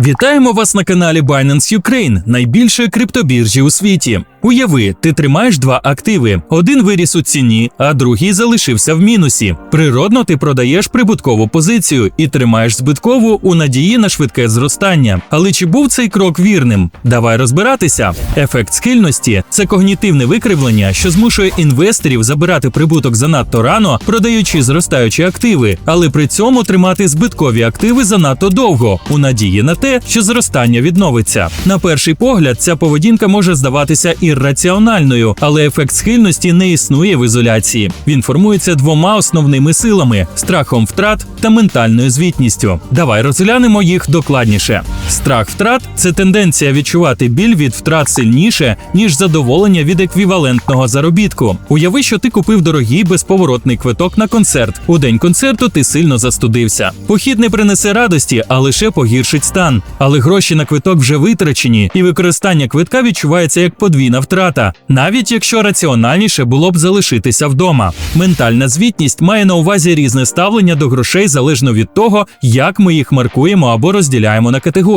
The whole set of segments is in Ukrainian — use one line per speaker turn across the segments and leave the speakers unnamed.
Вітаємо вас на каналі Binance Ukraine, найбільшої криптобіржі у світі. Уяви, ти тримаєш два активи: один виріс у ціні, а другий залишився в мінусі. Природно, ти продаєш прибуткову позицію і тримаєш збиткову у надії на швидке зростання. Але чи був цей крок вірним? Давай розбиратися. Ефект схильності це когнітивне викривлення, що змушує інвесторів забирати прибуток занадто рано, продаючи зростаючі активи, але при цьому тримати збиткові активи занадто довго, у надії на те, що зростання відновиться. На перший погляд, ця поведінка може здаватися ірраціональною, але ефект схильності не існує в ізоляції. Він формується двома основними силами: страхом втрат та ментальною звітністю. Давай розглянемо їх докладніше. Страх втрат це тенденція відчувати біль від втрат сильніше, ніж задоволення від еквівалентного заробітку. Уяви, що ти купив дорогий безповоротний квиток на концерт. У день концерту ти сильно застудився. Похід не принесе радості, а лише погіршить стан. Але гроші на квиток вже витрачені, і використання квитка відчувається як подвійна втрата, навіть якщо раціональніше було б залишитися вдома. Ментальна звітність має на увазі різне ставлення до грошей залежно від того, як ми їх маркуємо або розділяємо на категорії.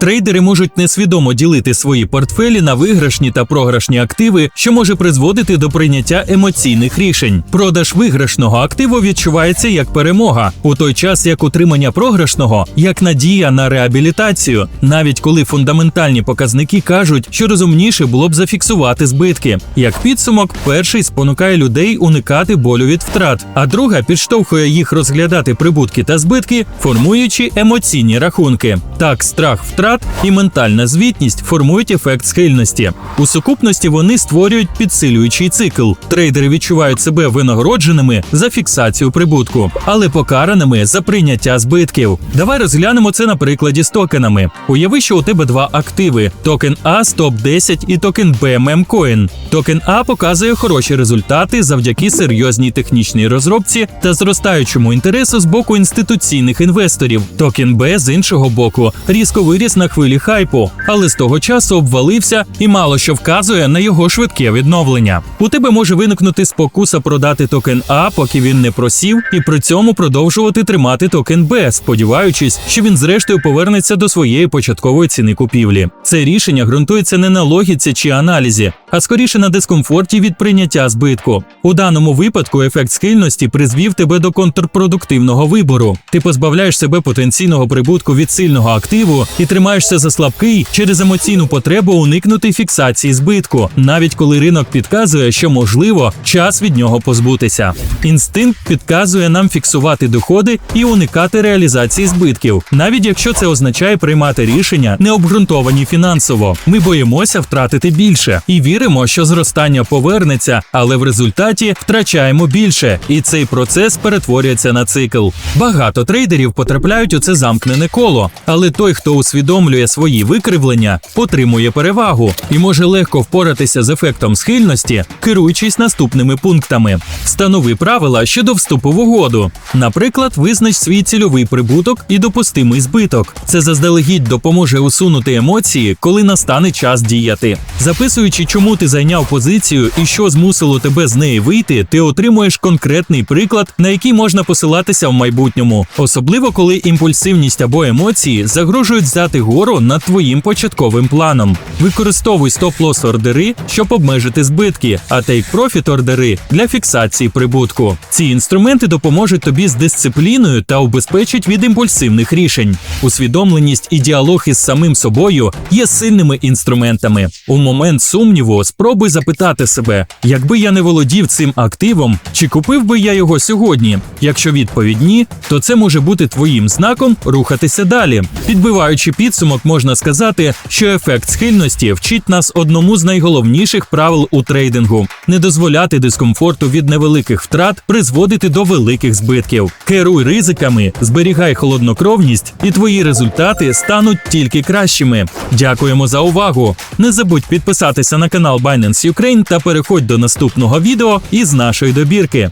Трейдери можуть несвідомо ділити свої портфелі на виграшні та програшні активи, що може призводити до прийняття емоційних рішень. Продаж виграшного активу відчувається як перемога, у той час як утримання програшного як надія на реабілітацію, навіть коли фундаментальні показники кажуть, що розумніше було б зафіксувати збитки. Як підсумок, перший спонукає людей уникати болю від втрат, а друга підштовхує їх розглядати прибутки та збитки, формуючи емоційні рахунки. Так, страх втрат і ментальна звітність формують ефект схильності. У сукупності вони створюють підсилюючий цикл. Трейдери відчувають себе винагородженими за фіксацію прибутку, але покараними за прийняття збитків. Давай розглянемо це на прикладі з токенами. Уяви, що у тебе два активи: токен А стоп 10 і токен BMM Coin. Токен А показує хороші результати завдяки серйозній технічній розробці та зростаючому інтересу з боку інституційних інвесторів. Токен Б з іншого боку різко виріс на хвилі хайпу, але з того часу обвалився і мало що вказує на його швидке відновлення. У тебе може виникнути спокуса продати токен А, поки він не просів, і при цьому продовжувати тримати токен Б, сподіваючись, що він зрештою повернеться до своєї початкової ціни купівлі. Це рішення ґрунтується не на логіці чи аналізі, а скоріше на дискомфорті від прийняття збитку. У даному випадку ефект схильності призвів тебе до контрпродуктивного вибору. Ти позбавляєш себе потенційного прибутку від сильного активу і тримаєшся за слабкий через емоційну потребу уникнути фіксації збитку, навіть коли ринок підказує, що можливо час від нього позбутися. Інстинкт підказує нам фіксувати доходи і уникати реалізації збитків, навіть якщо це означає приймати рішення, не обґрунтовані фінансово. Ми боїмося втратити більше і віримо, що зростання повернеться, але в результаті втрачаємо більше, і цей процес перетворюється на цикл. Багато трейдерів потрапляють у це замкнене коло, але той, хто усвідомлює свої викривлення, отримує перевагу і може легко впоратися з ефектом схильності, керуючись наступними пунктами. Встанови правила щодо вступу в угоду. Наприклад, визнач свій цільовий прибуток і допустимий збиток. Це заздалегідь допоможе усунути емоції, коли настане час діяти. Записуючи, чому ти зайняв позицію і що змусило тебе з неї вийти, ти отримуєш конкретний приклад, на який можна посилатися в майбутньому, особливо коли імпульсивність або емоції загрожують взяти гору над твоїм початковим планом. Використовуй стоп-лос ордери, щоб обмежити збитки, а тейк-профіт ордери для фіксації прибутку. Ці інструменти допоможуть тобі з дисципліною та убезпечать від імпульсивних рішень. Усвідомленість і діалог із самим собою є сильними інструментами. У момент сумніву спробуй запитати себе, якби я не володів цим активом, чи купив би я його сьогодні? Якщо відповідь ні, то це може бути твоїм знаком рухатися далі. Підбиваючи підсумок, можна сказати, що ефект схильності вчить нас одному з найголовніших правил у трейдингу: не дозволяти дискомфорту від невеликих втрат призводити до великих збитків. Керуй ризиками, зберігай холоднокровність, і твої результати стануть тільки кращими. Дякуємо за увагу! Не забудь підписатися на канал Binance Ukraine та переходь до наступного відео із нашої добірки.